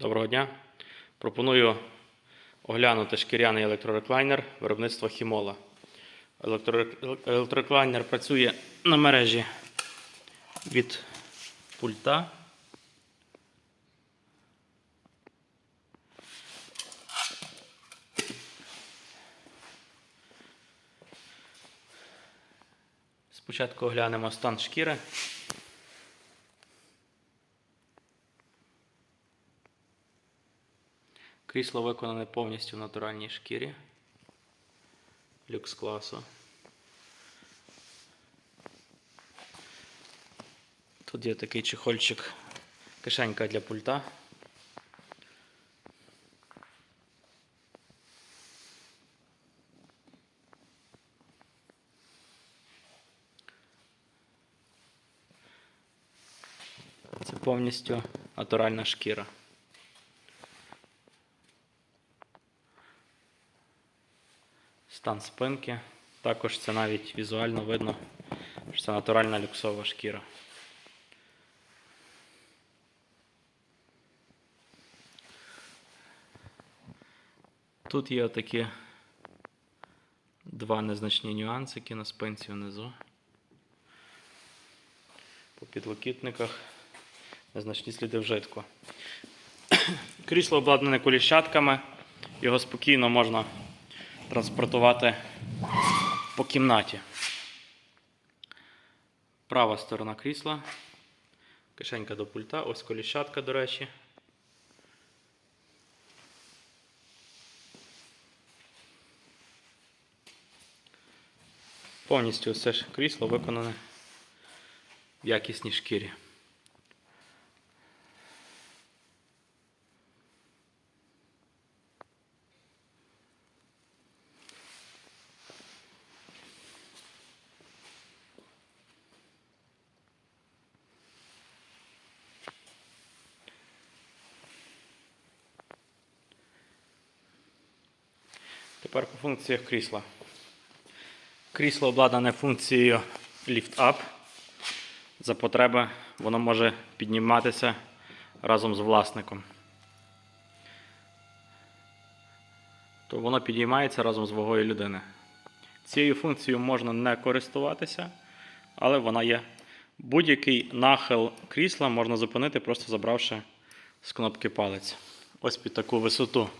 Доброго дня. Пропоную оглянути шкіряний електрореклайнер виробництва Хімола. Електрореклайнер працює на мережі від пульта. Спочатку оглянемо стан шкіри. Крісло виконане повністю в натуральній шкірі. Люкс класу. Тут є такий чехольчик, кишенька для пульта. Це повністю натуральна шкіра. Стан спинки. Також це навіть візуально видно, що це натуральна люксова шкіра. Тут є такі два незначні нюансики на спинці внизу. По підлокітниках незначні сліди вжитку. Крісло обладнане коліщатками, його спокійно можна транспортувати по кімнаті. Права сторона крісла, кишенька до пульта, ось коліщатка, до речі. Повністю все ж крісло виконане в якісній шкірі. Тепер по функціях крісла. Крісло обладнане функцією Lift Up. За потреби воно може підніматися разом з власником. То воно підіймається разом з вагою людини. Цією функцією можна не користуватися, але вона є. Будь-який нахил крісла можна зупинити, просто забравши з кнопки палець. Ось під таку висоту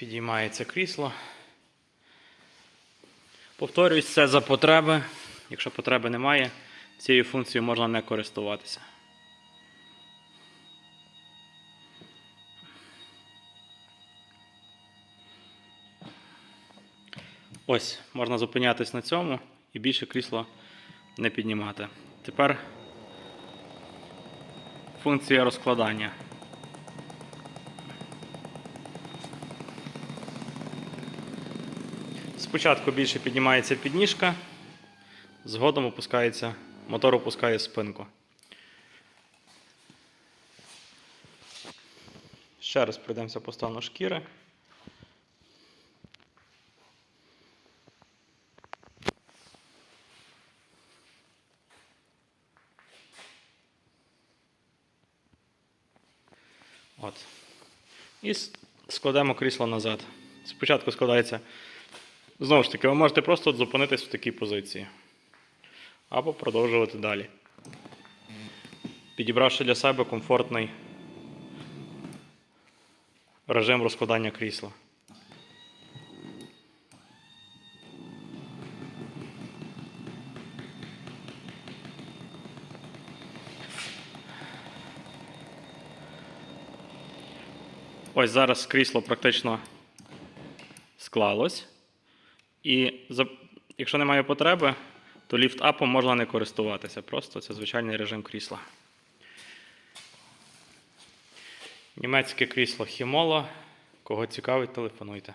підіймається крісло. Повторюсь, це за потреби. Якщо потреби немає, цією функцією можна не користуватися. Ось, можна зупинятись на цьому і більше крісло не піднімати. Тепер функція розкладання. Спочатку більше піднімається підніжка, згодом опускається, мотор опускає спинку. Ще раз пройдемося по стану шкіри. От. І складемо крісло назад. Спочатку складається Знову ж таки, ви можете просто зупинитись в такій позиції. Або продовжувати далі. Підібравши для себе комфортний режим розкладання крісла. Ось зараз крісло практично склалось. І якщо немає потреби, то ліфт-апом можна не користуватися. Просто це звичайний режим крісла. Німецьке крісло Хімола. Кого цікавить, телефонуйте.